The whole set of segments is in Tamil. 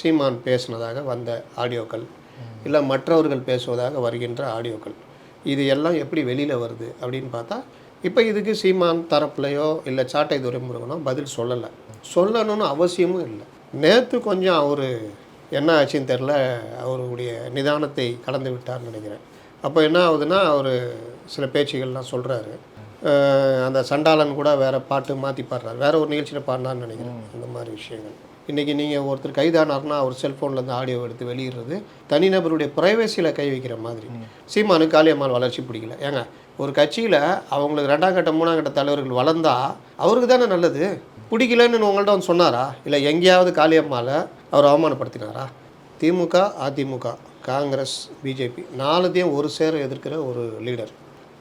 சீமான் பேசினதாக வந்த ஆடியோக்கள் இல்லை மற்றவர்கள் பேசுவதாக வருகின்ற ஆடியோக்கள் இது எல்லாம் எப்படி வெளியில் வருது அப்படின்னு பார்த்தா இப்போ இதுக்கு சீமான் தரப்புலையோ இல்லை சாட்டை துரைமுருகனோ பதில் சொல்லலை. சொல்லணும்னு அவசியமும் இல்லை. நேற்று கொஞ்சம் அவர் என்ன ஆச்சுன்னு தெரில அவருடைய நிதானத்தை கலந்து விட்டார்னு நினைக்கிறேன். அப்போ என்ன ஆகுதுன்னா அவர் சில பேச்சுகள்லாம் சொல்கிறாரு அந்த சண்டாளன் கூட வேற பாட்டு மாற்றி பாடுறாரு. வேற ஒரு நிகழ்ச்சியில் பாடினான்னு நினைக்கிறேன். இந்த மாதிரி விஷயங்கள். இன்றைக்கி நீங்கள் ஒருத்தர் கைதானார்னா அவர் செல்ஃபோன்லேருந்து ஆடியோ எடுத்து வெளியிடுறது தனிநபருடைய ப்ரைவசியில் கை வைக்கிற மாதிரி. சீமானு காளியம்மாள் வளர்ச்சி பிடிக்கல. ஏங்க ஒரு கட்சியில் அவங்களுக்கு ரெண்டாம் கட்ட மூணாம் கட்ட தலைவர்கள் வளர்ந்தா அவருக்கு தானே நல்லது? பிடிக்கலன்னு உங்கள்கிட்ட வந்து சொன்னாரா? இல்லை எங்கேயாவது காளியம்மாவை அவர் அவமானப்படுத்தினாரா? திமுக அதிமுக காங்கிரஸ் பிஜேபி நாலுத்தையும் ஒரு சேர எதிர்க்கிற ஒரு லீடர்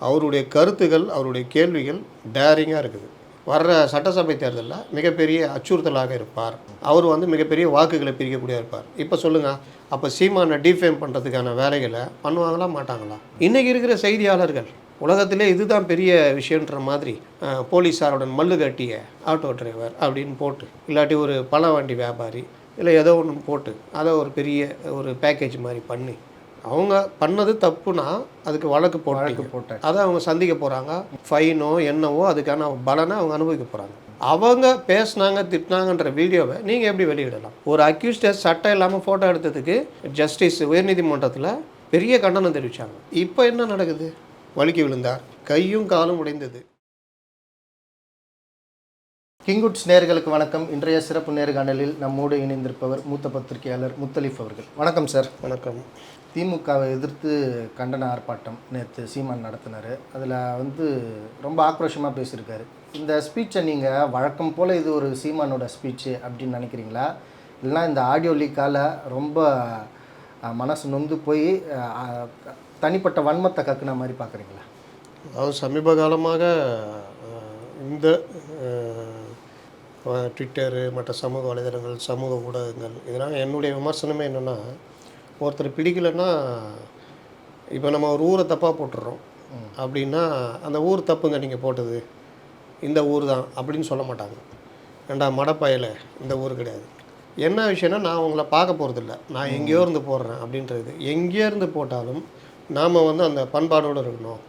அவருடைய கருத்துகள் அவருடைய கேள்விகள் டேரிங்காக இருக்குது. வர்ற சட்டசபை தேர்தலில் மிகப்பெரிய அச்சுறுத்தலாக இருப்பார். அவர் வந்து மிகப்பெரிய வாக்குகளை பிரிக்கக்கூடிய இருப்பார். இப்போ சொல்லுங்கள் அப்போ சீமானை டிஃபேம் பண்ணுறதுக்கான வேலைகளை பண்ணுவாங்களா மாட்டாங்களா? இன்றைக்கி இருக்கிற செய்தியாளர்கள் உலகத்திலே இதுதான் பெரிய விஷயன்ற மாதிரி போலீஸாருடன் மல்லு கட்டிய ஆட்டோ டிரைவர் அப்படின்னு போட்டு இல்லாட்டி ஒரு பழ வண்டி வியாபாரி இல்லை ஏதோ ஒன்று போட்டு அதை ஒரு பெரிய ஒரு பேக்கேஜ் மாதிரி பண்ணி அவங்க பண்ணது தப்புனா அதுக்கு வழக்கு போட்டு போட்டார் அதை அவங்க சந்திக்க போகிறாங்க ஃபைனோ என்னவோ அதுக்கான பலனை அவங்க அனுபவிக்க போகிறாங்க அவங்க பேசுனாங்க திட்டினாங்கன்ற வீடியோவை நீங்கள் எப்படி வெளியிடலாம்? ஒரு அக்யூஸ்டை சட்டம் இல்லாமல் ஃபோட்டோ எடுத்ததுக்கு ஜஸ்டிஸ் உயர்நீதிமன்றத்தில் பெரிய கண்டனம் தெரிவித்தாங்க இப்போ என்ன நடக்குது? வழுக்கி விழுந்தார் கையும் காலும் உடைந்தது. கிங்குட்ஸ் நேர்களுக்கு வணக்கம். இன்றைய சிறப்பு நேர்காணலில் நம்மோடு இணைந்திருப்பவர் மூத்த பத்திரிகையாளர் முத்தலீஃப் அவர்கள். வணக்கம் சார். வணக்கம். திமுகவை எதிர்த்து கண்டன ஆர்ப்பாட்டம் நேற்று சீமான் நடத்தினார். அதில் வந்து ரொம்ப ஆக்ரோஷமாக பேசியிருக்காரு. இந்த ஸ்பீச்சை நீங்கள் வழக்கம் போல் இது ஒரு சீமானோட ஸ்பீச்சு அப்படின்னு நினைக்கிறீங்களா? இல்லைனா இந்த ஆடியோ லீக்கால் ரொம்ப மனசு நொந்து போய் தனிப்பட்ட வன்மத்தை கக்குன மாதிரி பார்க்குறீங்களா அதாவது சமீப காலமாக இந்த ட்விட்டரு மற்ற சமூக வலைதளங்கள் சமூக ஊடகங்கள் இதெல்லாம் என்னுடைய விமர்சனமே என்னென்னா ஒருத்தர் பிடிக்கலைன்னா இப்போ நம்ம ஒரு ஊரை தப்பாக போட்டுடுறோம். அப்படின்னா அந்த ஊர் தப்புங்க நீங்கள் போட்டது. இந்த ஊர் தான் அப்படின்னு சொல்ல மாட்டாங்க. ஏண்டா மடப்பயல இந்த ஊர் கிடையாது. என்ன விஷயம்னா நான் உங்களை பார்க்க போகிறதில்ல நான் எங்கேயோ இருந்து போடுறேன் அப்படின்றது. எங்கேயோ இருந்து போட்டாலும் நாம் வந்து அந்த பண்பாடோடு இருக்கணும்.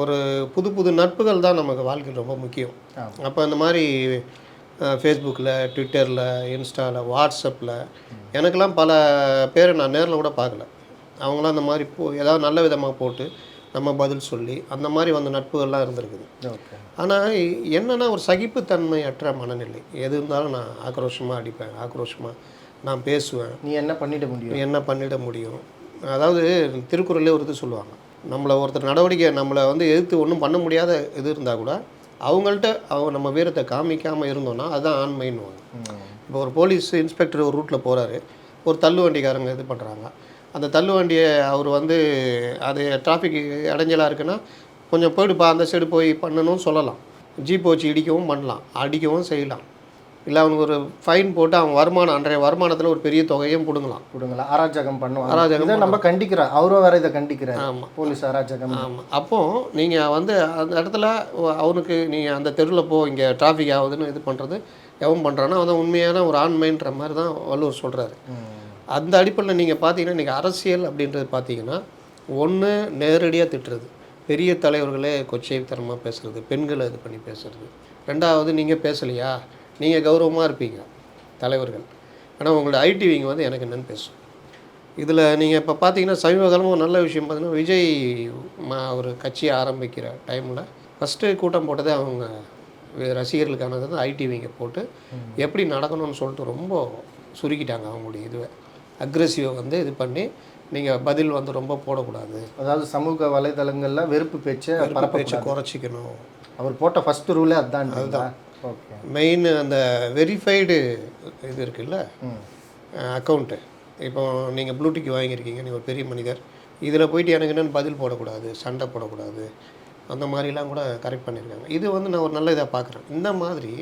ஒரு புது புது நட்புகள் தான் நமக்கு வாழ்க்கையில் ரொம்ப முக்கியம். அப்போ இந்த மாதிரி ஃபேஸ்புக்கில் ட்விட்டரில் இன்ஸ்டாவில் வாட்ஸ்அப்பில் எனக்கெல்லாம் பல பேரை நான் நேரில் கூட பார்க்கல. அவங்களாம் அந்த மாதிரி போ ஏதாவது நல்ல விதமாக போட்டு நம்ம பதில் சொல்லி அந்த மாதிரி வந்த நட்புகள்லாம் இருந்திருக்குது. ஆனால் என்னன்னா ஒரு சகிப்புத்தன்மை அற்ற மனநிலை. எது இருந்தாலும் நான் ஆக்ரோஷமாக அடிப்பேன் ஆக்ரோஷமாக நான் பேசுவேன். நீ என்ன பண்ணிட முடியும்? என்ன பண்ணிட முடியும்? அதாவது திருக்குறளே ஒரு இது சொல்லுவாங்க. நம்மளை ஒருத்தர் நடவடிக்கை நம்மளை வந்து எதிர்த்து ஒன்றும் பண்ண முடியாத இது இருந்தால் கூட அவங்கள்ட்ட அவங்க நம்ம வீரத்தை காமிக்காமல் இருந்தோம்னா அதுதான் ஆண்மைன்னுவாங்க இப்போ ஒரு போலீஸ் இன்ஸ்பெக்டர் ஒரு ரூட்டில் போகிறாரு ஒரு தள்ளு வண்டிக்காரங்க இது பண்ணுறாங்க அந்த தள்ளு வண்டியை அவர் வந்து அது டிராஃபிக் இடைஞ்சலாக இருக்குன்னா கொஞ்சம் போயிடுப்பா அந்த சைடு போய் பண்ணணும்னு சொல்லலாம். ஜீப் வச்சு இடிக்கவும் பண்ணலாம். அடிக்கவும் செய்யலாம். இல்லை அவனுக்கு ஒரு ஃபைன் போட்டு அவன் வருமானம் அன்றைய வருமானத்தில் ஒரு பெரிய தொகையும் பிடுங்கலாம் கொடுங்களா அராஜகம் பண்ணுவாங்க அராஜகம் இதை நம்ம கண்டிக்கிறோம். அவரும் வேற இதை கண்டிக்கிறார். ஆமாம் போலீஸ் அராஜகம். ஆமாம் அப்போது நீங்கள் வந்து அந்த இடத்துல அவனுக்கு நீங்கள் அந்த தெருவில் போ இங்கே டிராஃபிக் ஆகுதுன்னு இது பண்ணுறது எவன் பண்ணுறான்னா அவன் உண்மையான ஒரு ஆண்மைன்ற மாதிரி தான் வள்ளுவர் சொல்கிறாரு. அந்த அடிப்படையில் நீங்கள் பார்த்தீங்கன்னா இன்றைக்கி அரசியல் அப்படின்றது பார்த்தீங்கன்னா ஒன்று நேரடியாக திட்டுறது. பெரிய தலைவர்களே கொச்சைத்தனமாக பேசுகிறது பெண்களை இது பண்ணி பேசுறது. ரெண்டாவது நீங்கள் பேசலையா? நீங்கள் கௌரவமாக இருப்பீங்க தலைவர்கள். ஆனால் உங்களோட ஐடி விங் வந்து எனக்கு என்னென்னு பேசும் இதில் நீங்கள் இப்போ பார்த்தீங்கன்னா சமீப காலமாக நல்ல விஷயம் பார்த்தீங்கன்னா விஜய் ம ஒரு கட்சியை ஆரம்பிக்கிற டைமில் ஃபஸ்ட்டு கூட்டம் போட்டதே அவங்க ரசிகர்களுக்கானது வந்து ஐடி விங்கை போட்டு எப்படி நடக்கணும்னு சொல்லிட்டு ரொம்ப சுருக்கிட்டாங்க அவங்களுடைய இதுவை. அக்ரெசிவாக வந்து இது பண்ணி நீங்கள் பதில் வந்து ரொம்ப போடக்கூடாது. அதாவது சமூக வலைதளங்கள்ல வெறுப்பு பேச்சை பேச்சை குறைச்சிக்கணும். அவர் போட்ட ஃபர்ஸ்ட் ரூலே அதுதான் ஓகே மெயின் அந்த வெரிஃபைடு இது இருக்குல்ல? அக்கௌண்ட்டு இப்போ நீங்கள் ப்ளூடிக் வாங்கியிருக்கீங்க நீங்கள் ஒரு பெரிய மனிதர். இதில் போயிட்டு எனக்கு என்னென்னு பதில் போடக்கூடாது சண்டை போடக்கூடாது. அந்த மாதிரிலாம் கூட கரெக்ட் பண்ணியிருக்காங்க. இது வந்து நான் ஒரு நல்ல இதாக பார்க்குறேன். இந்த மாதிரி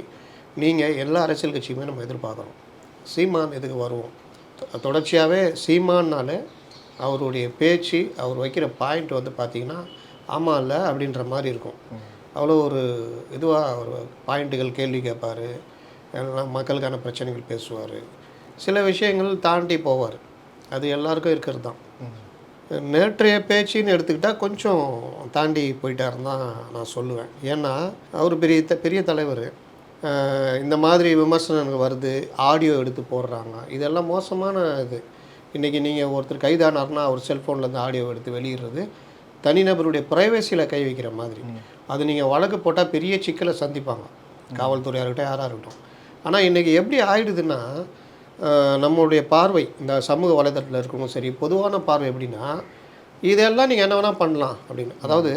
நீங்கள் எல்லா அரசியல் கட்சியுமே நம்ம எதிர்பார்க்குறோம். சீமான் இதுக்கு வருவோம்? தொடர்ச்சியாகவே சீமான்னாலே அவருடைய பேச்சு அவர் வைக்கிற பாயிண்ட் வந்து பார்த்திங்கன்னா ஆமாம் இல்லை அப்படின்ற மாதிரி இருக்கும். அவ்வளோ ஒரு இதுவாக ஒரு பாயிண்ட்டுகள் கேள்வி கேட்பார். எல்லாம் மக்களுக்கான பிரச்சனைகள் பேசுவார். சில விஷயங்கள் தாண்டி போவார். அது எல்லாருக்கும் இருக்கிறது தான். நேற்றைய பேச்சுன்னு எடுத்துக்கிட்டால் கொஞ்சம் தாண்டி போயிட்டாருன்னு தான் நான் சொல்லுவேன். ஏன்னா அவர் பெரிய த- பெரிய தலைவர். இந்த மாதிரி விமர்சனங்கள் வருது ஆடியோ எடுத்து போடுறாங்க. இதெல்லாம் மோசமான இது. இன்றைக்கி நீங்கள் ஒருத்தர் கைதானார்னா அவர் செல்ஃபோன்லேருந்து ஆடியோ எடுத்து வெளியிடுறது தனிநபருடைய ப்ரைவசியில் கை வைக்கிற மாதிரி. அது நீங்கள் வழக்கு போட்டால் பெரிய சிக்கலை சந்திப்பாங்க. காவல்துறையாக இருக்கட்டும் யாராக இருக்கட்டும். ஆனால் இன்றைக்கி எப்படி ஆயிடுதுன்னா நம்மளுடைய பார்வை இந்த சமூக வலைதளத்தில் இருக்கணும் சரி பொதுவான பார்வை எப்படின்னா இதெல்லாம் நீங்கள் என்ன வேணால் பண்ணலாம் அப்படின்னு. அதாவது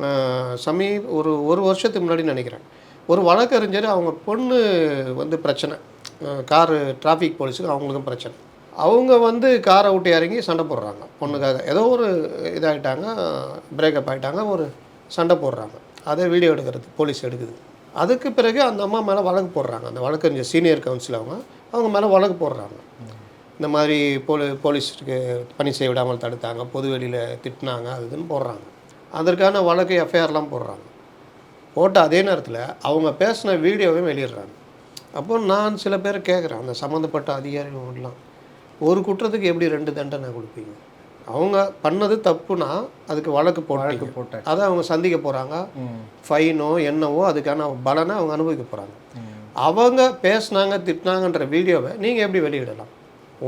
அஹ் சமீ ஒரு ஒரு வருஷத்துக்கு முன்னாடி நினைக்கிறேன். ஒரு வழக்கறிஞர் அவங்க பொண்ணு வந்து பிரச்சனை. காரு டிராஃபிக் போலீஸுக்கு அவங்களுக்கும் பிரச்சனை. அவங்க வந்து காரை விட்டு இறங்கி சண்டை போடுறாங்க. பொண்ணுக்காக. ஏதோ ஒரு இதாகிட்டாங்க பிரேக்கப் ஆகிட்டாங்க ஒரு சண்டை போடுறாங்க. அதை வீடியோ எடுக்கிறது போலீஸ் எடுக்குது. அதுக்கு பிறகு அந்த அம்மா மேலே வழக்கு போடுறாங்க. அந்த வழக்கு இந்த சீனியர் கவுன்சில் அவங்க அவங்க மேலே வழக்கு போடுறாங்க. இந்த மாதிரி போலி போலீஸுக்கு பணி செய்ய விடாமல் தடுத்தாங்க பொது வெளியில் திட்டினாங்க அது இதுன்னு போடுறாங்க. அதற்கான வழக்கு எஃப்ஐஆர்லாம் போடுறாங்க. போட்ட அதே நேரத்தில் அவங்க பேசின வீடியோவையும் வெளியிடுறாங்க. அப்போ நான் சில பேர் கேட்குறேன் அந்த சம்மந்தப்பட்ட அதிகாரிகள்லாம் ஒரு குற்றத்துக்கு எப்படி ரெண்டு தண்டனை கொடுப்பீங்க? அவங்க பண்ணது தப்புனா அதுக்கு வழக்கு போட்டு போட்டாச்சு. அதை அவங்க சந்திக்க போகிறாங்க ஃபைனோ என்னவோ அதுக்கான பலனை அவங்க அனுபவிக்க போகிறாங்க. அவங்க பேசுனாங்க திட்டினாங்கன்ற வீடியோவை நீங்கள் எப்படி வெளியிடலாம்?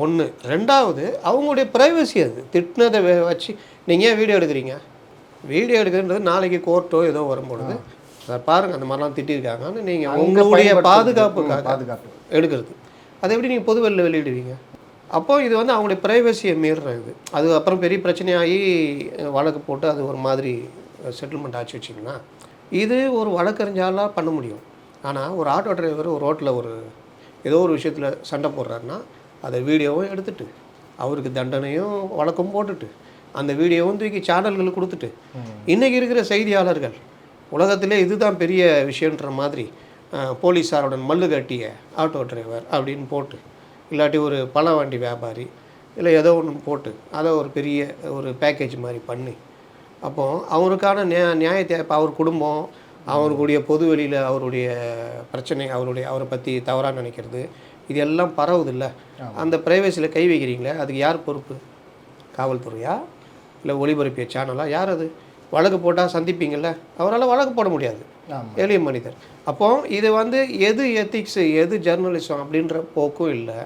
ஒன்று ரெண்டாவது அவங்களுடைய ப்ரைவசி அது. திட்டினதை வச்சு நீங்கள் ஏன் வீடியோ எடுக்கிறீங்க? வீடியோ எடுக்கிறதுன்றது நாளைக்கு கோர்ட்டோ ஏதோ வரும்பொழுது சார் பாருங்கள் அந்த மாதிரிலாம் திட்டிருக்காங்கன்னு நீங்கள் உங்களுடைய. பாதுகாப்புக்காக பாதுகாப்பு. எடுக்கிறது. அதை எப்படி நீங்கள் பொது வெளியில் வெளியிடுவீங்க? அப்போ இது வந்து அவங்களுடைய ப்ரைவசியை மீறுற இது அது அப்புறம் பெரிய பிரச்சனையாகி வழக்கு போட்டு அது ஒரு மாதிரி செட்டில்மெண்ட் ஆச்சு வச்சிங்கன்னா இது ஒரு வழக்கறிஞாலாக பண்ண முடியும். ஆனால் ஒரு ஆட்டோ டிரைவர் ஒரு ரோட்டில் ஒரு ஏதோ ஒரு விஷயத்தில் சண்டை போடுறாருன்னா அதை வீடியோவும் எடுத்துட்டு அவருக்கு தண்டனையும் வழக்கம் போட்டுட்டு அந்த வீடியோவும் தூக்கி சேனல்களுக்கு கொடுத்துட்டு இன்றைக்கி இருக்கிற செய்தியாளர்கள் உலகத்திலே இதுதான் பெரிய விஷயன்ற மாதிரி போலீஸாருடன் மல்லு கட்டிய ஆட்டோ டிரைவர் அப்படின்னு போட்டு இல்லாட்டி ஒரு பழ வண்டி வியாபாரி இல்லை ஏதோ ஒன்று போட்டு அதை ஒரு பெரிய ஒரு பேக்கேஜ் மாதிரி பண்ணி அப்போ அவருக்கான நியா நியாயத்தை இப்போ அவர் குடும்பம் அவருடைய பொது வெளியில் அவருடைய பிரச்சனை அவருடைய அவரை பற்றி தவறாக நினைக்கிறது இது எல்லாம் பரவுதில்ல. அந்த ப்ரைவசியில் கை வைக்கிறீங்களே அதுக்கு யார் பொறுப்பு? காவல்துறையா? இல்லை ஒளிபரப்பிய சேனலா யார் அது? வழக்கு போட்டால் சந்திப்பீங்கள்ல அவரால் வழக்கு போட முடியாது. எளிய மனிதர். அப்போ இது வந்து எது எத்திக்ஸ் எது ஜெர்னலிசம் அப்படின்ற போக்கும் இல்லை.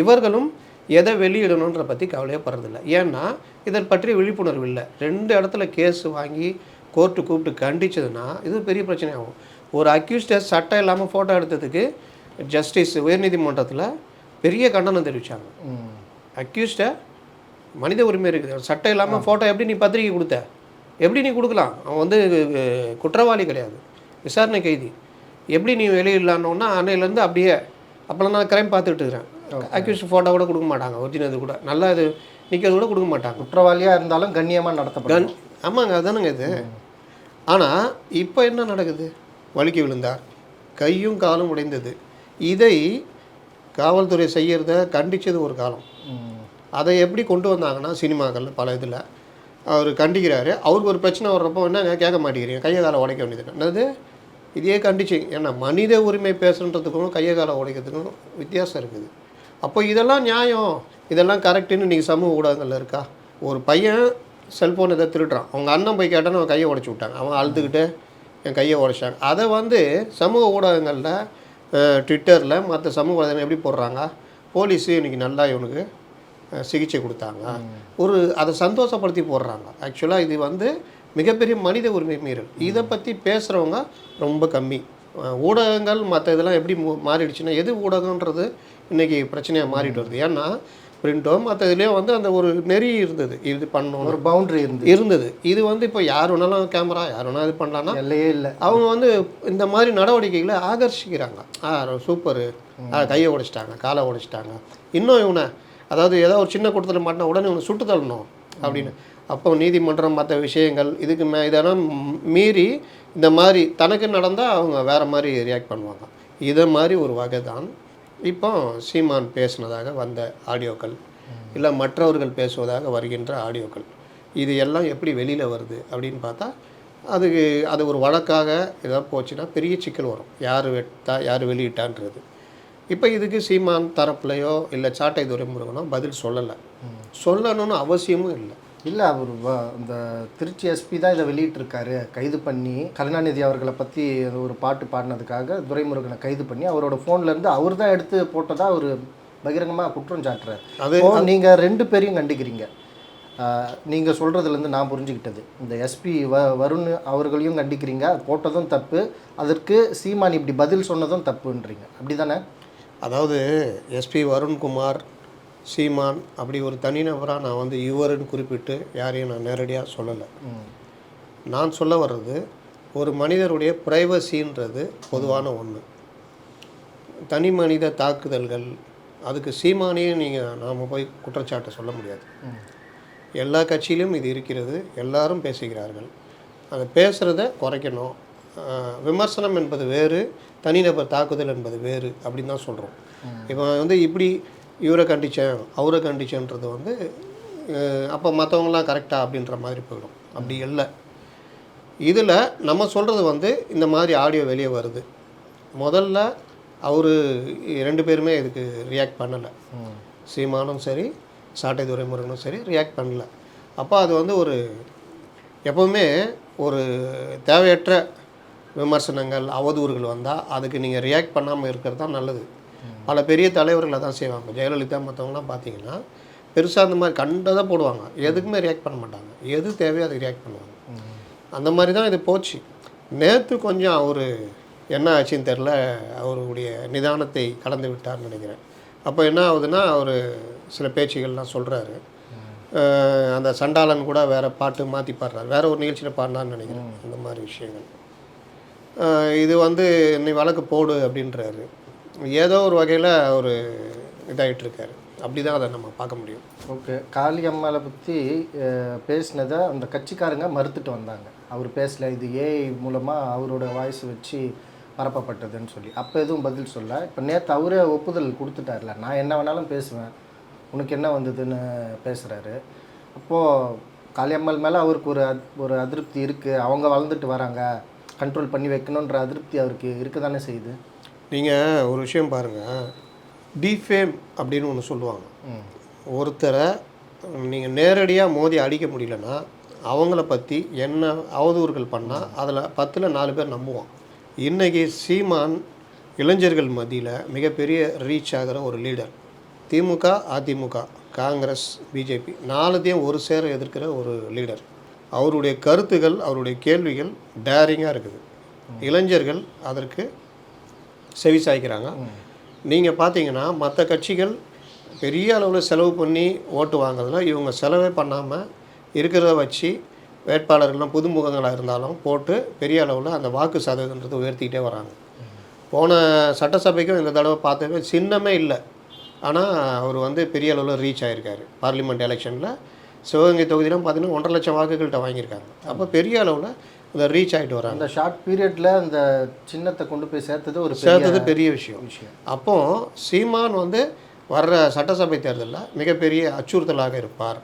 இவர்களும் எதை வெளியிடணுன்ற பற்றி கவலையே படுறதில்ல. ஏன்னா இதை பற்றி விழிப்புணர்வு இல்லை. ரெண்டு இடத்துல கேஸ் வாங்கி கோர்ட்டு கூப்பிட்டு கண்டிச்சதுன்னா இது பெரிய பிரச்சனை ஆகும் ஒரு அக்யூஸ்டை சட்டம் இல்லாமல் ஃபோட்டோ எடுத்ததுக்கு ஜஸ்டிஸ் உயர்நீதிமன்றத்தில் பெரிய கண்டனம் தெரிவித்தாங்க அக்யூஸ்டை மனித உரிமை இருக்குது. சட்டம் இல்லாமல் ஃபோட்டோ எப்படி நீ பத்திரிக்கை கொடுத்த? எப்படி நீ கொடுக்கலாம்? அவன் வந்து குற்றவாளி கிடையாது. விசாரணை கைதி. எப்படி நீ வெளியிடலான்னொன்னா அன்னையிலேருந்து அப்படியே அப்போல்லாம் நான் கிரைம் பார்த்துட்டு இருக்கிறேன். அக்யூஸ்ட் ஃபோட்டோ கூட கொடுக்க மாட்டாங்க ஒரிஜினல் கூட. நல்லா இது நிற்கிறது கூட கொடுக்க மாட்டாங்க. குற்றவாளியாக இருந்தாலும் கண்ணியமாக நடத்தப்படும். ஆமாங்க அதுதானுங்க இது. ஆனால் இப்போ என்ன நடக்குது? வழுக்கி விழுந்தார் கையும் காலும் உடைந்தது. இதை காவல்துறை செய்யறத கண்டிச்சது ஒரு காலம். அதை எப்படி கொண்டு வந்தாங்கன்னா சினிமாக்கள் பல இதில். அவர் கண்டிக்கிறாரு. அவருக்கு ஒரு பிரச்சனை வர்றப்போ என்னங்க கேட்க மாட்டேங்கிறீங்க. கையை காலை உடைக்க வேண்டியது என்னது? இதையே கண்டிச்சு. ஏன்னா மனித உரிமை பேசுன்றதுக்கும் கையை காலை உடைக்கிறதுக்கும் வித்தியாசம் இருக்குது. அப்போ இதெல்லாம் நியாயம். இதெல்லாம் கரெக்டுன்னு நீங்கள் சமூக ஊடகங்களில் இருக்கா? ஒரு பையன் செல்ஃபோன் இதை திருடுறான். அவங்க அண்ணன் போய் கேட்டான்னு அவன் கையை உடைச்சி விட்டாங்க. அவன் அழுதுகிட்டு என் கையை உடைச்சாங்க. அதை வந்து சமூக ஊடகங்களில் ட்விட்டரில் மற்ற சமூக வலைதளம் எப்படி போடுறாங்க? போலீஸு இன்னைக்கு நல்லா இவனுக்கு சிகிச்சை கொடுத்தாங்க. ஒரு அதை சந்தோஷப்படுத்தி போடுறாங்க. ஆக்சுவலாக இது வந்து மிகப்பெரிய மனித உரிமை மீறல். இதை பற்றி பேசுகிறவங்க ரொம்ப கம்மி. ஊடகங்கள் மற்ற இதெல்லாம் எப்படி மாறிடுச்சுன்னா எது ஊடகன்றது இன்றைக்கி பிரச்சனையாக மாறிட்டு வருது. ஏன்னா பிரிண்டோ மற்ற இதுலேயும் வந்து அந்த ஒரு நெறி இருந்தது. இது பண்ணணும். ஒரு பவுண்டரி இருந்து இருந்தது. இது வந்து இப்போ யார் வேணாலும் கேமரா யார் வேணாலும் இது பண்ணலான்னா எல்லையே இல்லை. அவங்க வந்து இந்த மாதிரி நடவடிக்கைகளை ஆகர்ஷிக்கிறாங்க. ஆ சூப்பரு கையை உடைச்சிட்டாங்க காலை உடைச்சிட்டாங்க. இன்னும் இவனை அதாவது ஏதோ ஒரு சின்ன கூட்டத்தில் மாட்டினா உடனே இவனை சுட்டு தள்ளணும் அப்படின்னு. அப்போ நீதிமன்றம் மற்ற விஷயங்கள் இதுக்கு மே இதெல்லாம் மீறி இந்த மாதிரி தனக்கு நடந்தால் அவங்க வேறு மாதிரி ரியாக்ட் பண்ணுவாங்க. இதை மாதிரி ஒரு வகை தான் இப்போ சீமான் பேசினதாக வந்த ஆடியோக்கள் இல்லை மற்றவர்கள் பேசுவதாக வருகின்ற ஆடியோக்கள் இது எல்லாம் எப்படி வெளியில் வருது அப்படின்னு பார்த்தா அதுக்கு அது ஒரு வழக்காக ஏதாவது போச்சுன்னா பெரிய சிக்கல் வரும். யார் வெட்டா யார் வெளியிட்டான்றது. இப்போ இதுக்கு சீமான் தரப்புலையோ இல்லை சாட்டை துரைமுருகனோ பதில் சொல்லலை. சொல்லணும்னு அவசியமும் இல்லை. இல்லை அவர் இந்த திருச்சி எஸ்பி தான் இதை வெளியிட்டிருக்காரு. கைது பண்ணி கருணாநிதி அவர்களை பற்றி ஒரு பாட்டு பாடினதுக்காக துரைமுருகனை கைது பண்ணி அவரோட ஃபோன்லேருந்து அவர் தான் எடுத்து போட்டதா அவர் பகிரங்கமாக குற்றம் சாட்டுறாரு. அது- நீங்கள் ரெண்டு பேரையும் கண்டிக்கிறீங்க. நீங்கள் சொல்கிறதுலேருந்து நான் புரிஞ்சுக்கிட்டது. இந்த எஸ்பி வ வருண் அவர்களையும் கண்டிக்கிறீங்க. போட்டதும் தப்பு. அதற்கு சீமான் இப்படி பதில் சொன்னதும் தப்புன்றீங்க. அப்படி தானே அதாவது எஸ்பி வருண்குமார் சீமான் அப்படி ஒரு தனிநபராக நான் வந்து இவருன்னு குறிப்பிட்டு யாரையும் நான் நேரடியாக சொல்லலை. நான் சொல்ல வர்றது ஒரு மனிதருடைய ப்ரைவசின்றது பொதுவான ஒன்று தனி மனித தாக்குதல்கள் அதுக்கு சீமானையும் நீங்கள் நாம் போய் குற்றச்சாட்டை சொல்ல முடியாது. எல்லா கட்சியிலும் இது இருக்கிறது எல்லாரும் பேசுகிறார்கள். அதை பேசுகிறத குறைக்கணும். விமர்சனம் என்பது வேறு தனிநபர் தாக்குதல் என்பது வேறு அப்படின்னு தான் சொல்கிறோம் இப்போ வந்து இப்படி இவரை கண்டிச்சேன் அவரை கண்டிச்சேன்றது வந்து அப்போ மற்றவங்களாம் கரெக்டாக அப்படின்ற மாதிரி போயிடும். அப்படி இல்லை. இதில் நம்ம சொல்கிறது வந்து இந்த மாதிரி ஆடியோ வெளியே வருது. முதல்ல அவர் ரெண்டு பேருமே இதுக்கு ரியாக்ட் பண்ணலை. சீமானும் சரி சாட்டை துரைமுருகனும் சரி ரியாக்ட் பண்ணல. அப்போ அது வந்து ஒரு எப்போவுமே ஒரு தேவையற்ற விமர்சனங்கள் அவதூறுகள் வந்தால் அதுக்கு நீங்கள் ரியாக்ட் பண்ணாமல் இருக்கிறது தான் நல்லது. பல பெரிய தலைவர்களை தான் செய்வாங்க. ஜெயலலிதா மற்றவங்களாம் பார்த்தீங்கன்னா பெருசாக அந்த மாதிரி கண்டதை போடுவாங்க. எதுக்குமே ரியாக்ட் பண்ண மாட்டாங்க. எது தேவையோ அதுக்கு ரியாக்ட் பண்ணுவாங்க. அந்த மாதிரி தான் இது போச்சு. நேற்று கொஞ்சம் அவர் என்ன ஆச்சுன்னு தெரில அவருடைய நிதானத்தை கலந்து விட்டார்னு நினைக்கிறேன். அப்போ என்ன ஆகுதுன்னா அவர் சில பேச்சுகள்லாம் சொல்கிறாரு அந்த சண்டாளன் கூட வேறு பாட்டு மாற்றி பாடுறாரு. வேற ஒரு நிகழ்ச்சியில் பாடினான்னு நினைக்கிறேன். அந்த மாதிரி விஷயங்கள். இது வந்து நீ வழக்கு போடு அப்படின்றாரு. ஏதோ ஒரு வகையில் அவர் இதாகிட்டு இருக்காரு அப்படி தான் அதை நம்ம பார்க்க முடியும். ஓகே. காளி அம்மாவை பற்றி பேசினதை அந்த கட்சிக்காரங்க மறுத்துட்டு வந்தாங்க. அவர் பேசல இது ஏஐ மூலமாக அவரோட வாய்ஸ் வச்சு பரப்பப்பட்டதுன்னு சொல்லி. அப்போ எதுவும் பதில் சொல்ல இப்போ நேற்று அவரே ஒப்புதல் கொடுத்துட்டார்ல. நான் என்ன வேணாலும் பேசுவேன். உனக்கு என்ன வந்ததுன்னு பேசுகிறாரு அப்போது காளியம்மாள் மேலே அவருக்கு ஒரு அத்- ஒரு அதிருப்தி இருக்குது அவங்க வளர்ந்துட்டு வராங்க. கண்ட்ரோல் பண்ணி வைக்கணுன்ற அதிருப்தி அவருக்கு இருக்க தானே செய்யுது? நீங்கள் ஒரு விஷயம் பாருங்கள் டிஃபேம் அப்படின்னு ஒன்று சொல்லுவாங்க. ஒருத்தரை நீங்கள் நேரடியாக மோதி அடிக்க முடியலன்னா அவங்கள பற்றி என்ன அவதூறுகள் பண்ணால் அதில் பத்தில் நாலு பேர் நம்புவான். இன்றைக்கி சீமான் இளைஞர்கள் மத்தியில் மிகப்பெரிய ரீச் ஆகிற ஒரு லீடர் திமுக அதிமுக காங்கிரஸ் பிஜேபி நாலுத்தையும் ஒரு சேர எதிர்க்கிற ஒரு லீடர் அவருடைய கருத்துகள் அவருடைய கேள்விகள் டேரிங்காக இருக்குது. இளைஞர்கள் அதற்கு செவி சாய்க்கிறாங்க நீங்கள் பார்த்தீங்கன்னா மற்ற கட்சிகள் பெரிய அளவில் செலவு பண்ணி ஓட்டு வாங்குறதுல இவங்க செலவே பண்ணாமல் இருக்கிறத வச்சு வேட்பாளர்கள்லாம் புதுமுகங்களாக இருந்தாலும் போட்டு பெரிய அளவில் அந்த வாக்கு சதவீதன்றது உயர்த்திக்கிட்டே வராங்க. போன சட்டசபைக்கும் இந்த தடவை பார்த்தவே சின்னமே இல்லை. ஆனால் அவர் வந்து பெரிய அளவில் ரீச் ஆகிருக்காரு பார்லிமெண்ட் எலெக்ஷனில் சிவகங்கை தொகுதியிலும் பார்த்தீங்கன்னா ஒன்றரை லட்சம் வாக்குகள்கிட்ட வாங்கியிருக்காங்க. அப்போ பெரிய அளவில் இந்த ரீச் ஆகிட்டு வராங்க. அந்த ஷார்ட் பீரியடில் அந்த சின்னத்தை கொண்டு போய் சேர்த்தது ஒரு சேர்த்தது பெரிய விஷயம். விஷயம். அப்போ சீமான் வந்து வர்ற சட்டசபை தேர்தலில் மிகப்பெரிய அச்சுறுத்தலாக இருப்பார்.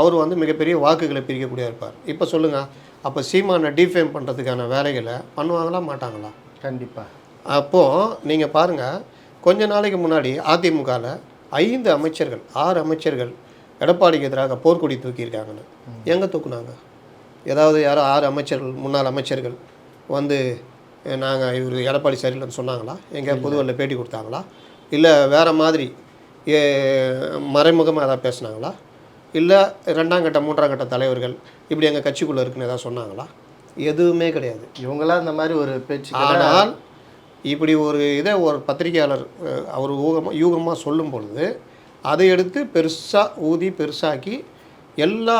அவர் வந்து மிகப்பெரிய வாக்குகளை பிரிக்கக்கூடிய இருப்பார். இப்போ சொல்லுங்கள் அப்போ சீமானை டிஃபேம் பண்ணுறதுக்கான வேலைகளை பண்ணுவாங்களா மாட்டாங்களா? கண்டிப்பாக அப்போது நீங்கள் பாருங்கள் கொஞ்ச நாளைக்கு முன்னாடி அதிமுகவில் ஐந்து அமைச்சர்கள் ஆறு அமைச்சர்கள் எடப்பாடிக்கு எதிராக போர்க்கொடி தூக்கியிருக்காங்கன்னு. எங்கே தூக்குனாங்க? ஏதாவது யாரோ ஆறு அமைச்சர்கள் முன்னாள் அமைச்சர்கள் வந்து நாங்கள் இவர் எடப்பாடி சரியில்லைன்னு சொன்னாங்களா? எங்கேயா புதுவரில் பேட்டி கொடுத்தாங்களா? இல்லை வேறு மாதிரி மறைமுகமாக ஏதாவது பேசுனாங்களா? இல்லை ரெண்டாம் கட்ட மூன்றாம் கட்ட தலைவர்கள் இப்படி எங்கள் கட்சிக்குள்ளே இருக்குன்னு ஏதாவது சொன்னாங்களா? எதுவுமே கிடையாது. இவங்களாம் இந்த மாதிரி ஒரு பேச்சு ஆனால் இப்படி ஒரு இதை ஒரு பத்திரிகையாளர் அவர் ஊகமாக யூகமாக சொல்லும் பொழுது அதை எடுத்து பெருசாக ஊதி பெருசாக்கி எல்லா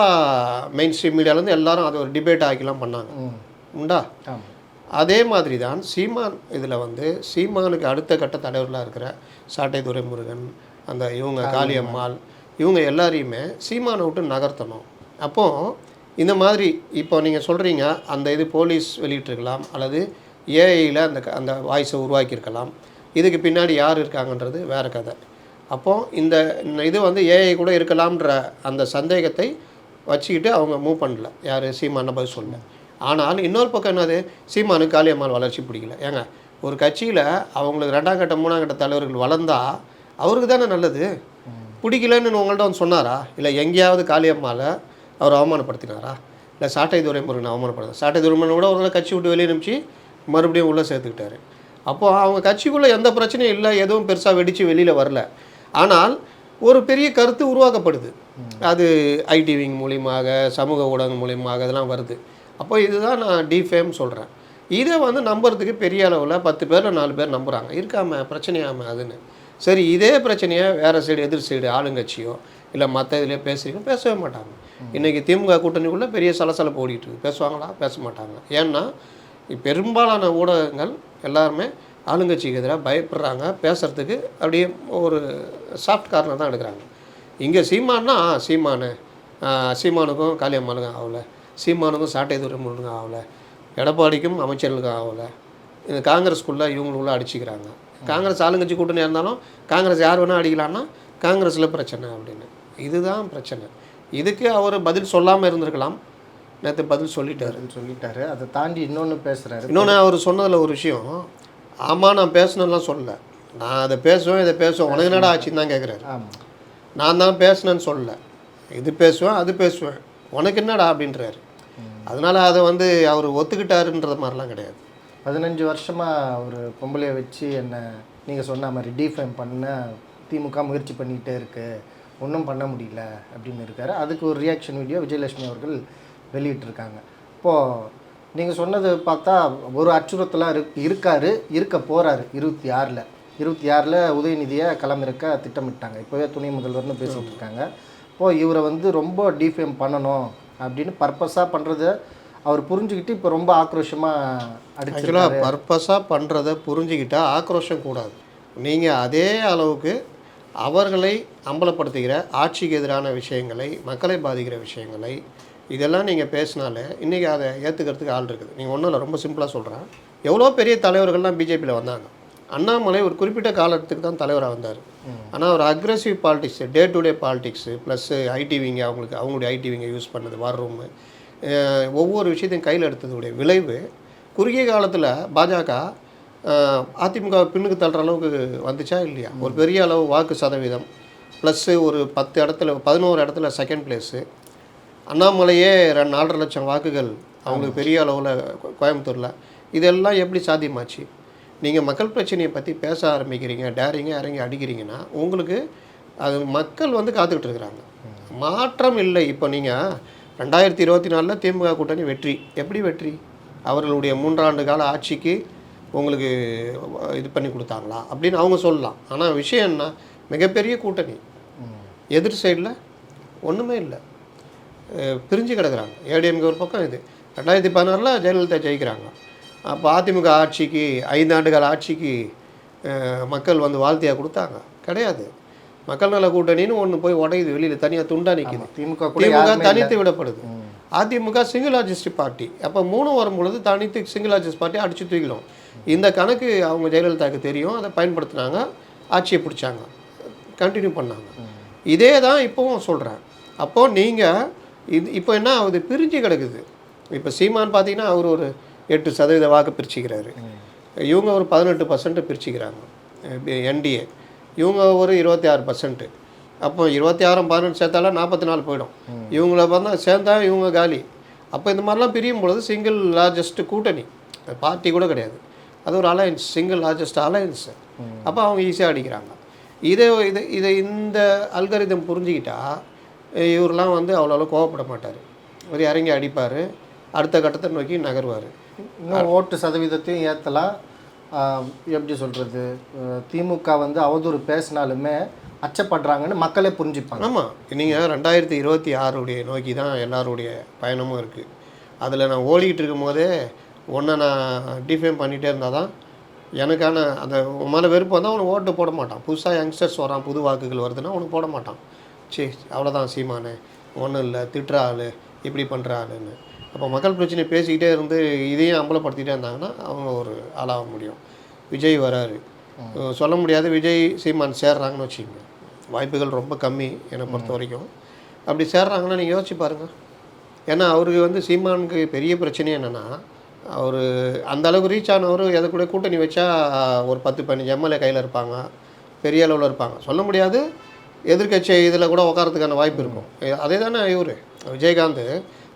மெயின் ஸ்ட்ரீம் மீடியாலேருந்து எல்லாரும் அதை ஒரு டிபேட் ஆக்கிலாம் பண்ணாங்க. உண்டா? அதே மாதிரி தான் சீமான் இதில் வந்து சீமானுக்கு அடுத்த கட்ட தலைவர்களாக இருக்கிற சாட்டை துரைமுருகன் அந்த இவங்க காளியம்மாள். இவங்க எல்லாரையுமே சீமானை விட்டு நகர்த்தணும். அப்போது இந்த மாதிரி இப்போ நீங்கள் சொல்கிறீங்க அந்த இது போலீஸ் வெளியிட்டிருக்கலாம் அல்லது ஏஐயில் அந்த அந்த வாய்ஸை உருவாக்கியிருக்கலாம். இதுக்கு பின்னாடி யார் இருக்காங்கன்றது வேறு கதை. அப்போது இந்த இந்த இது வந்து ஏஐ கூட இருக்கலாம்ன்ற அந்த சந்தேகத்தை வச்சுக்கிட்டு அவங்க மூவ் பண்ணல. யார்? சீமான பதில் சொல்லல. ஆனால் இன்னொரு பக்கம் என்னது? சீமானு காளியம்மாள் வளர்ச்சி பிடிக்கல. ஏங்க ஒரு கட்சியில் அவங்களுக்கு ரெண்டாம் கட்ட மூணாம் கட்ட தலைவர்கள் வளர்ந்தா அவருக்கு தானே நல்லது? பிடிக்கலன்னு உங்கள்கிட்ட வந்து சொன்னாரா? இல்லை எங்கேயாவது காளியம்மாவை அவர் அவமானப்படுத்தினாரா? இல்லை சாட்டை துரைமுருகன் அவமானப்படுத்த சாட்டை துரைமுருகன் கூட ஒரு கட்சி விட்டு வெளியே அனுப்பிச்சு மறுபடியும் உள்ளே சேர்த்துக்கிட்டாரு. அப்போது அவங்க கட்சிக்குள்ளே எந்த பிரச்சனையும் இல்லை எதுவும் பெருசாக வெடித்து வெளியில் வரல. ஆனால் ஒரு பெரிய கருத்து உருவாக்கப்படுது. அது ஐடிவிங் மூலியமாக சமூக ஊடகம் மூலியமாக இதெல்லாம் வருது. அப்போ இதுதான் நான் டிஃபேம் சொல்கிறேன் இதை வந்து நம்புறதுக்கு பெரிய அளவில் பத்து பேரில் நாலு பேர் நம்புகிறாங்க இருக்காம பிரச்சனையாம அதுன்னு. சரி இதே பிரச்சனையை வேறு சைடு எதிர் சைடு ஆளுங்கட்சியோ இல்லை மற்ற இதுலேயோ பேசுறீங்க பேசவே மாட்டாங்க. இன்றைக்கி திமுக கூட்டணிக்குள்ளே பெரிய சலசலப்பு ஓடிட்டு இருக்கு. பேசுவாங்களா? பேச மாட்டாங்க. ஏன்னா பெரும்பாலான ஊடகங்கள் எல்லாருமே ஆளுங்கட்சிக்கு எதிராக பயப்படுறாங்க பேசுகிறதுக்கு அப்படியே ஒரு சாஃப்ட் கார்னர் தான் எடுக்கிறாங்க. இங்கே சீமான்னா சீமானு சீமானுக்கும் காளியம்மாளுக்கும் ஆகலை. சீமானுக்கும் சாட்டை துறைமுருகனுக்கும் ஆகலை. எடப்பாடிக்கும் அமைச்சர்களுக்கும் ஆகலை. இந்த காங்கிரஸ்குள்ளே இவங்களுக்குள்ளே அடிச்சுக்கிறாங்க. காங்கிரஸ் ஆளுங்கட்சி கூட்டணியாக இருந்தாலும் காங்கிரஸ் யார் வேணால் அடிக்கலாம்னா காங்கிரஸில் பிரச்சனை அப்படின்னு. இதுதான் பிரச்சனை. இதுக்கு அவர் பதில் சொல்லாமல் இருந்திருக்கலாம். நேற்று பதில் சொல்லிட்டாரு. அப்படின்னு சொல்லிட்டாரு. அதை தாண்டி இன்னொன்று பேசுகிறாரு இன்னொன்று அவர் சொன்னதில் ஒரு விஷயம். ஆமாம் நான் பேசணும்லாம் சொல்லல. நான் அதை பேசுவேன் இதை பேசுவேன். உனக்கு என்னடா ஆச்சுன்னு தான் கேட்குறாரு நான் தான் பேசினேன்னு சொல்லல. இது பேசுவேன் அது பேசுவேன். உனக்கு என்னடா அப்படின்றாரு. அதனால அதை வந்து அவர் ஒத்துக்கிட்டாருன்றது மாதிரிலாம் கிடையாது. பதினஞ்சு வருஷமாக ஒரு பொம்பளையை வச்சு என்னை நீங்கள் சொன்ன மாதிரி டிஃபைம் பண்ண திமுக முயற்சி பண்ணிக்கிட்டே இருக்கு. ஒன்றும் பண்ண முடியல அப்படின்னு இருக்காரு. அதுக்கு ஒரு ரியாக்ஷன் வீடியோ விஜயலட்சுமி அவர்கள் வெளியிட்டிருக்காங்க. இப்போது நீங்கள் சொன்னது பார்த்தா ஒரு அச்சுறுத்தலாக இருக் இருக்காரு இருக்க போகிறாரு இருபத்தி ஆறில். இருபத்தி ஆறில் உதயநிதியை களமிறக்க திட்டமிட்டாங்க. இப்போவே துணை முதல்வர்னு பேசிகிட்டு இருக்காங்க. இப்போது இவரை வந்து ரொம்ப டிஃபேம் பண்ணணும் அப்படின்னு பர்பஸாக பண்ணுறத அவர் புரிஞ்சுக்கிட்டு இப்போ ரொம்ப ஆக்ரோஷமாக அடிச்சுக்கலாம் பர்பஸாக பண்ணுறத புரிஞ்சுக்கிட்டால் ஆக்ரோஷம் கூடாது. நீங்கள் அதே அளவுக்கு அவர்களை அம்பலப்படுத்துகிற ஆட்சிக்கு எதிரான விஷயங்களை மக்களை பாதிக்கிற விஷயங்களை இதெல்லாம் நீங்கள் பேசினாலே இன்றைக்கி அதை ஏற்றுக்கிறதுக்கு ஆள் இருக்குது. நீங்கள் ஒன்றும் இல்லை ரொம்ப சிம்பிளாக சொல்கிறேன் எவ்வளோ பெரிய தலைவர்கள்லாம் பிஜேபியில் வந்தாங்க. அண்ணாமலை ஒரு குறிப்பிட்ட காலத்துக்கு தான் தலைவராக வந்தார். ஆனால் ஒரு aggressive politics day to day politics plus ஐடிவிங்க அவங்களுக்கு அவங்களுடைய ஐடிவிங்க யூஸ் பண்ணது வார் ரூமு ஒவ்வொரு விஷயத்தையும் கையில் எடுத்ததுடைய விளைவு குறுகிய காலத்தில் பாஜக அதிமுக பின்னுக்கு தள்ளுற அளவுக்கு வந்துச்சா இல்லையா? ஒரு பெரிய அளவு வாக்கு சதவீதம் ப்ளஸ்ஸு ஒரு பத்து இடத்துல பதினோரு இடத்துல செகண்ட் பிளேஸு அண்ணாமலையே ரெண்டு நாலரை லட்சம் வாக்குகள் அவங்களுக்கு பெரிய அளவில் கோயம்புத்தூரில். இதெல்லாம் எப்படி சாத்தியமாச்சு? நீங்கள் மக்கள் பிரச்சனையை பற்றி பேச ஆரம்பிக்கிறீங்க டேரிங்க இறங்கி அடிக்கிறீங்கன்னா உங்களுக்கு அது மக்கள் வந்து காத்துக்கிட்டு இருக்கிறாங்க. மாற்றம் இல்லை. இப்போ நீங்கள் ரெண்டாயிரத்தி இருபத்தி நாலில் திமுக கூட்டணி வெற்றி. எப்படி வெற்றி? அவர்களுடைய மூன்றாண்டு கால ஆட்சிக்கு உங்களுக்கு இது பண்ணி கொடுத்தாங்களா? அப்படின்னு அவங்க சொல்லலாம். ஆனால் விஷயம் என்ன? மிகப்பெரிய கூட்டணி. எதிர் சைடில் ஒன்றுமே இல்லை. பிரிஞ்சு கிடக்குறாங்க. ஏடிஎம்கே ஒரு பக்கம் இது. ரெண்டாயிரத்தி பதினாறில் ஜெயலலிதா ஜெயிக்கிறாங்க. அப்போ அதிமுக ஆட்சிக்கு ஐந்தாண்டுகால ஆட்சிக்கு மக்கள் வந்து வாழ்த்தியாக கொடுத்தாங்க. கிடையாது. மக்கள் நல கூட்டணின்னு ஒன்று போய் உடையுது. வெளியில் தனியாக துண்டா நிற்கிது திமுக திமுக தனித்து விடப்படுது. அதிமுக சிங்கிள் ஆர்ஜிஸ்ட் பார்ட்டி அப்போ மூணு வரும் பொழுது தனித்து சிங்கிள் ஆர்ஜிஸ்ட் பார்ட்டி அடிச்சு தூக்கிடும். இந்த கணக்கு அவங்க ஜெயலலிதாவுக்கு தெரியும். அதை பயன்படுத்தினாங்க. ஆட்சியை பிடிச்சாங்க. கண்டினியூ பண்ணாங்க. இதே தான் இப்போவும் சொல்கிறேன் அப்போது நீங்கள் இது இப்போ என்ன ஆகுது? பிரிஞ்சு கிடக்குது. இப்போ சீமான் பார்த்தீங்கன்னா அவர் ஒரு எட்டு சதவீத வாக்கு பிரிச்சுக்கிறாரு. இவங்க ஒரு பதினெட்டு பர்சன்ட் பிரிச்சுக்கிறாங்க. என்டிஏ இவங்க ஒரு இருபத்தி ஆறு பர்சன்ட்டு அப்போ இருபத்தி ஆறும் பதினெட்டு சேர்த்தால நாற்பத்தி நாலு போயிடும். இவங்கள பார்த்தா சேர்ந்தா இவங்க காலி. அப்போ இந்த மாதிரிலாம் பிரியும் பொழுது சிங்கிள் லார்ஜஸ்ட் கூட்டணி பார்ட்டி கூட கிடையாது. அது ஒரு அலையன்ஸ் சிங்கிள் லார்ஜஸ்ட் அலையன்ஸ் அப்போ அவங்க ஈஸியாக அடிக்கிறாங்க. இதை இதை இதை இந்த அல்கரிதம் புரிஞ்சுக்கிட்டா இவரெலாம் வந்து அவ்வளோ கோவப்பட மாட்டார் ஒரு இறங்கி அடிப்பார். அடுத்த கட்டத்தை நோக்கி நகருவார். இன்னும் ஓட்டு சதவீதத்தையும் ஏற்றலாம் எப்படி சொல்கிறது திமுக வந்து அவதூறு பேசினாலுமே அச்சப்படுறாங்கன்னு மக்களே புரிஞ்சுப்பாங்க. ஆமாம் நீங்கள் ரெண்டாயிரத்தி இருபத்தி ஆறுடைய நோக்கி தான் எல்லாருடைய பயணமும் இருக்குது அதில் நான் ஓடிக்கிட்டு இருக்கும் போதே ஒன்றை நான் டிஃபைன் பண்ணிகிட்டே இருந்தால் தான் எனக்கான அந்த மன வெறுப்பு வந்தால் அவனுக்கு ஓட்டு போட மாட்டான். புதுசாக யங்ஸ்டர்ஸ் வரான் புது வாக்குகள் வருதுன்னா அவனுக்கு போட மாட்டான். சரி அவ்வளோதான் சீமானு. ஒன்றும் இல்லை திட்டுற ஆள் இப்படி பண்ணுற ஆளுன்னு. அப்போ மக்கள் பிரச்சனை பேசிக்கிட்டே இருந்து இதையும் அம்பலப்படுத்திட்டே இருந்தாங்கன்னா அவங்க ஒரு ஆளாக முடியும். விஜய் வராரு. சொல்ல முடியாது விஜய் சீமான் சேர்றாங்கன்னு வச்சுக்கோங்க. வாய்ப்புகள் ரொம்ப கம்மி என்னை பொறுத்த வரைக்கும். அப்படி சேர்றாங்கன்னா நீங்கள் யோசிச்சு பாருங்கள் ஏன்னா அவருக்கு வந்து சீமானுக்கு பெரிய பிரச்சனை என்னென்னா அவர் அந்த அளவுக்கு ரீச் ஆனவர் எதை கூட கூட்டணி வச்சா ஒரு பத்து பதினஞ்சு எம்எல்ஏ கையில் இருப்பாங்க பெரிய அளவில் இருப்பாங்க. சொல்ல முடியாது எதிர்க்கட்சி இதில் கூட உட்காரத்துக்கான வாய்ப்பு இருக்கும். அதே தானே இவர்? விஜயகாந்த்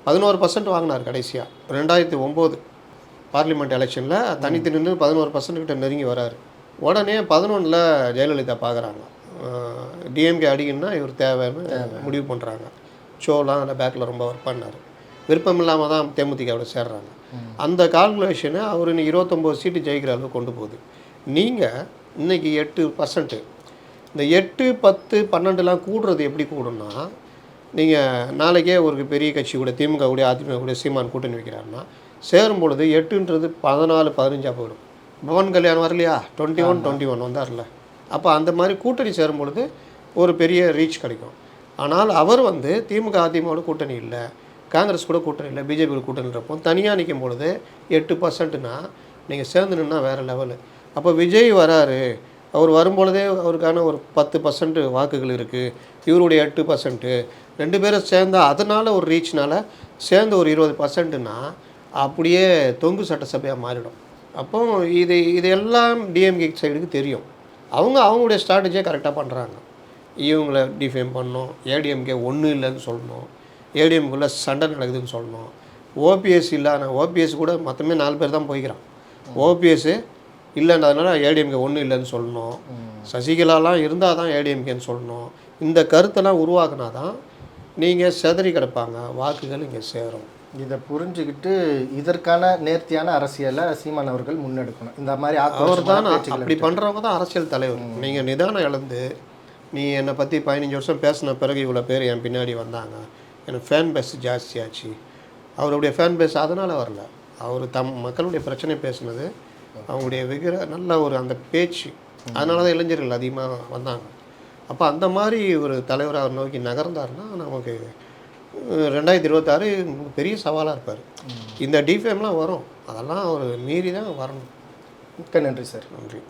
பதினோரு பர்சன்ட் வாங்கினார் கடைசியாக ரெண்டாயிரத்தி ஒம்போது பார்லிமெண்ட் எலெக்ஷனில் தனித்து நின்று பதினோரு பர்சன்ட் கிட்ட நெருங்கி வராரு. உடனே பதினொன்றில் ஜெயலலிதா பார்க்குறாங்க டிஎம்கே அடிக்கணும்னா இவர் தேவைன்னு முடிவு பண்ணுறாங்க ஷோலாம் அதில் பேக்கில் ரொம்ப ஒர்க் பண்ணார். விருப்பம் இல்லாமல் தான் தேமுதிகவோட சேர்றாங்க. அந்த கால்குலேஷனை அவர் இன்னைக்கு இருபத்தொம்போது சீட்டு ஜெயிக்கிற அளவுக்கு கொண்டு போகுது. நீங்கள் இன்னைக்கு எட்டு பர்சன்ட்டு இந்த எட்டு பத்து பன்னெண்டுலாம் கூடுறது எப்படி கூடும்னா நீங்கள் நாளைக்கே ஒரு பெரிய கட்சி கூட திமுக கூட அதிமுக கூட சீமான் கூட்டணி வைக்கிறாருன்னா சேரும் பொழுது எட்டுன்றது பதினாலு பதினஞ்சா போயிடும். பவன் கல்யாணம் வரலையா? டுவெண்ட்டி ஒன் டுவெண்ட்டி ஒன் வந்தார்ல அப்போ அந்த மாதிரி கூட்டணி சேரும் பொழுது ஒரு பெரிய ரீச் கிடைக்கும். ஆனால் அவர் வந்து திமுக அதிமுக கூட்டணி இல்லை காங்கிரஸ் கூட கூட்டணி இல்லை பிஜேபி கூட கூட்டணி இருப்போ தனியாக நிற்கும் பொழுது எட்டு பர்சன்ட்னா நீங்கள் சேர்ந்து நின்னா வேறு லெவலு அப்போ விஜய் வராரு அவர் வரும்பொழுதே அவருக்கான ஒரு பத்து பர்சன்ட் வாக்குகள் இருக்குது இவருடைய எட்டு பர்சன்ட்டு ரெண்டு பேரும் சேர்ந்தா அதனால் ஒரு ரீச்னால் சேர்ந்து ஒரு இருபது பர்சன்ட்னா அப்படியே தொங்கு சட்டசபையாக மாறிடும். அப்போ இது இதெல்லாம் டிஎம்கே சைடுக்கு தெரியும். அவங்க அவங்களுடைய ஸ்ட்ராட்டஜியை கரெக்டாக பண்ணுறாங்க இவங்கள டிஃபேம் பண்ணணும். ஏடிஎம்கே ஒன்றும் இல்லைன்னு சொல்லணும். ஏடிஎம்குள்ளே சண்டை நடக்குதுன்னு சொல்லணும். ஓபிஎஸ் இல்லாத ஓபிஎஸ் கூட மொத்தமே நாலு பேர் தான் போய்க்கிறான். ஓபிஎஸ்ஸு இல்லைன்றதுனால ஏடிஎம்கே ஒன்றும் இல்லைன்னு சொல்லணும். சசிகலாலாம் இருந்தால் தான் ஏடிஎம்கேன்னு சொல்லணும். இந்த கருத்தெல்லாம் உருவாக்குனா தான் நீங்கள் செதறி கிடப்பாங்க. வாக்குகள் இங்கே சேரும். இதை புரிஞ்சுக்கிட்டு இதற்கான நேர்த்தியான அரசியலை சீமான் அவர்கள் முன்னெடுக்கணும். இந்த மாதிரி அவர் தான்? அப்படி பண்ணுறவங்க தான் அரசியல் தலைவர். நீங்கள் நிதானம் இழந்து நீ என்னை பற்றி பதினஞ்சு வருஷம் பேசின பிறகு இவ்வளோ பேர் என் பின்னாடி வந்தாங்க. எனக்கு ஃபேன் பேஸ் ஜாஸ்தியாச்சு. அவருடைய ஃபேன் பேஸ் அதனால் வரல. அவர் தம் மக்களுடைய பிரச்சனை பேசுனது அவங்களுடைய விகிர நல்ல ஒரு அந்த பேச்சு. அதனால தான் இளைஞர்கள் அதிகமாக வந்தாங்க. அப்போ அந்த மாதிரி ஒரு தலைவரை அவர் நோக்கி நகர்ந்தாருன்னா நமக்கு ரெண்டாயிரத்தி இருபத்தாறு பெரிய சவாலாக இருப்பார். இந்த டிஃபேம்லாம் வரும். அதெல்லாம் அவர் மீறி தான் வரணும். மிக்க நன்றி சார். நன்றி.